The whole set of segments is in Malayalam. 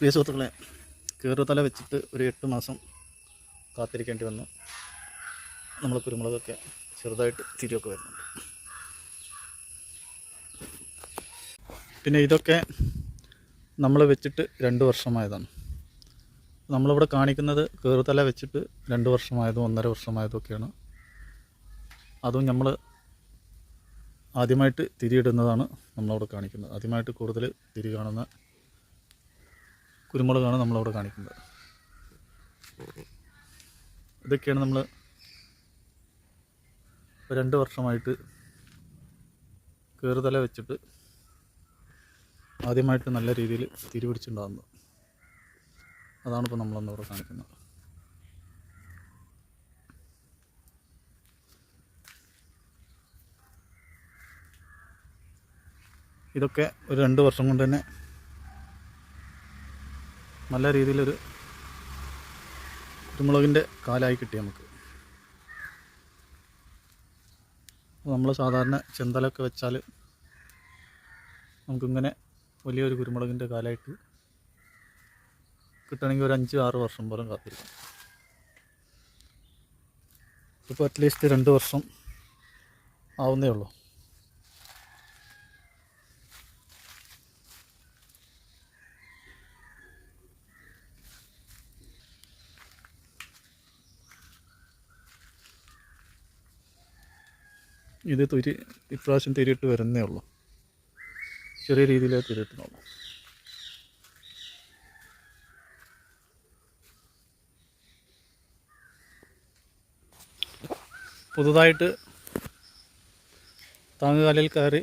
പ്രിയ സുഹൃത്തുക്കളെ കീറുതല വെച്ചിട്ട് ഒരു എട്ട് മാസം കാത്തിരിക്കേണ്ടി വന്നു. നമ്മൾ കുരുമുളകൊക്കെ ചെറുതായിട്ട് തിരിയൊക്കെ വരുന്നുണ്ട്. പിന്നെ ഇതൊക്കെ നമ്മൾ വെച്ചിട്ട് രണ്ട് വർഷമായതാണ്. നമ്മളിവിടെ കാണിക്കുന്നത് കീറുതല വെച്ചിട്ട് രണ്ട് വർഷമായതും ഒന്നര വർഷമായതും ഒക്കെയാണ് അതും നമ്മൾ ആദ്യമായിട്ട് തിരിയിടുന്നതാണ് നമ്മളവിടെ കാണിക്കുന്നത്. ആദ്യമായിട്ട് കൂടുതൽ തിരി കാണുന്ന കുരുമുളകാണ് നമ്മളവിടെ കാണിക്കുന്നത്. ഇതൊക്കെയാണ് നമ്മൾ രണ്ട് വർഷമായിട്ട് കയറുതല വെച്ചിട്ട് ആദ്യമായിട്ട് നല്ല രീതിയിൽ തിരിപിടിച്ചുണ്ടാകുന്നത് അതാണ് ഇപ്പോൾ നമ്മളന്നിവിടെ കാണിക്കുന്നത്. ഇതൊക്കെ ഒരു രണ്ട് വർഷം കൊണ്ട് തന്നെ നല്ല രീതിയിലൊരു കുരുമുളകിന്റെ കാലായി കിട്ടി നമുക്ക്. നമ്മൾ സാധാരണ ചെന്തലൊക്കെ വെച്ചാൽ നമുക്കിങ്ങനെ വലിയൊരു കുരുമുളകിന്റെ കാലായിട്ട് കിട്ടണമെങ്കിൽ ഒരു അഞ്ച് ആറ് വർഷം പോലും കാത്തിരിക്കും. ഇപ്പോൾ അറ്റ്ലീസ്റ്റ് രണ്ട് വർഷം ആവുന്നേ ഉള്ളൂ. ഇത് തുരി ഇപ്രാവശ്യം തിരിയിട്ട് വരുന്നേ ഉള്ളൂ. ചെറിയ രീതിയിലേ തിരിയിട്ടുള്ളൂ. പുതുതായിട്ട് താങ്ങുകാലിൽ കയറി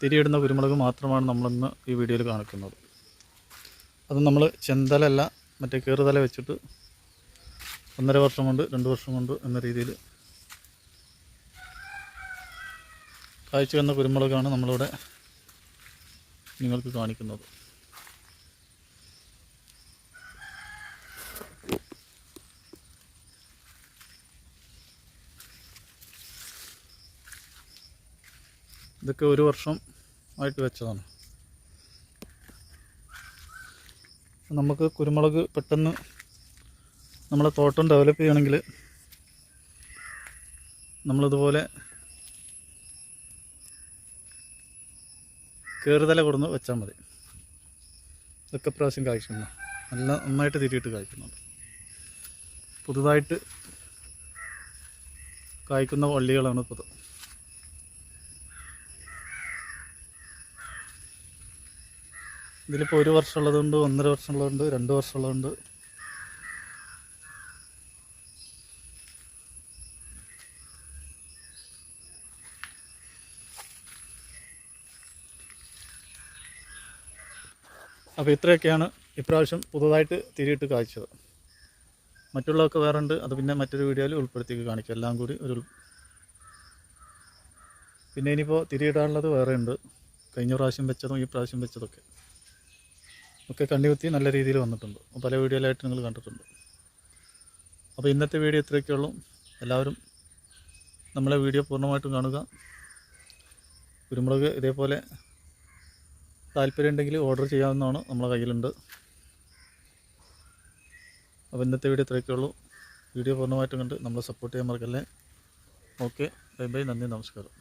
തിരിയിടുന്ന കുരുമുളക് മാത്രമാണ് നമ്മളിന്ന് ഈ വീഡിയോയിൽ കാണിക്കുന്നത്. അത് നമ്മൾ ചെന്തലല്ല മറ്റേ കയറുതല വെച്ചിട്ട് ഒന്നര വർഷം കൊണ്ട് രണ്ട് വർഷം കൊണ്ട് എന്ന രീതിയിൽ കാഴ്ച വന്ന കുരുമുളകാണ് നമ്മളിവിടെ നിങ്ങൾക്ക് കാണിക്കുന്നത്. ഇതൊക്കെ ഒരു വർഷം ആയിട്ട് വെച്ചതാണ്. നമുക്ക് കുരുമുളക് പെട്ടെന്ന് നമ്മളെ തോട്ടം ഡെവലപ്പ് ചെയ്യണമെങ്കിൽ നമ്മളിതുപോലെ കയറുതല കൊടുന്ന് വെച്ചാൽ മതി. ഇതൊക്കെ പ്രാവശ്യം കായ്ക്കുന്നു. നല്ല നന്നായിട്ട് തിരിയിട്ട് കായ്ക്കുന്നുണ്ട് പുതുതായിട്ട് കായ്ക്കുന്ന വള്ളികളാണ് ഇത്. ഇതിലിപ്പോൾ ഒരു വർഷമുള്ളതുണ്ട് ഒന്നര വർഷമുള്ളതുണ്ട് രണ്ട് വർഷമുള്ളതുണ്ട്. അപ്പോൾ ഇത്രയൊക്കെയാണ് ഇപ്രാവശ്യം പുതുതായിട്ട് തിരിയിട്ട് കാഴ്ചത്. മറ്റുള്ളതൊക്കെ വേറെ ഉണ്ട് അത് പിന്നെ മറ്റൊരു വീഡിയോയിൽ ഉൾപ്പെടുത്തി കാണിക്കാം. എല്ലാം കൂടി ഒരു പിന്നെ ഇനിയിപ്പോൾ തിരിയിടാനുള്ളത് വേറെ ഉണ്ട് കഴിഞ്ഞ പ്രാവശ്യം വെച്ചതും ഈ പ്രാവശ്യം വെച്ചതൊക്കെ. ഒക്കെ കണ്ണികുത്തി നല്ല രീതിയിൽ വന്നിട്ടുണ്ട്. പല വീഡിയോയിലായിട്ട് നിങ്ങൾ കണ്ടിട്ടുണ്ട്. അപ്പോൾ ഇന്നത്തെ വീഡിയോ ഇത്രയൊക്കെ ഉള്ളൂ. എല്ലാവരും നമ്മളെ വീഡിയോ പൂർണമായിട്ടും കാണുക. കുരുമുളക് ഇതേപോലെ താല്പര്യമുണ്ടെങ്കിൽ ഓർഡർ ചെയ്യാവുന്നതാണ് നമ്മളെ കയ്യിലുണ്ട്. അപ്പോൾ ഇന്നത്തെ വീഡിയോ ഇത്രയൊക്കെ ഉള്ളൂ. വീഡിയോ പൂർണമായിട്ടും കണ്ട് നമ്മളെ സപ്പോർട്ട് ചെയ്യാൻ മറക്കല്ലേ. ഓക്കെ ബൈ ബൈ നന്ദി നമസ്കാരം.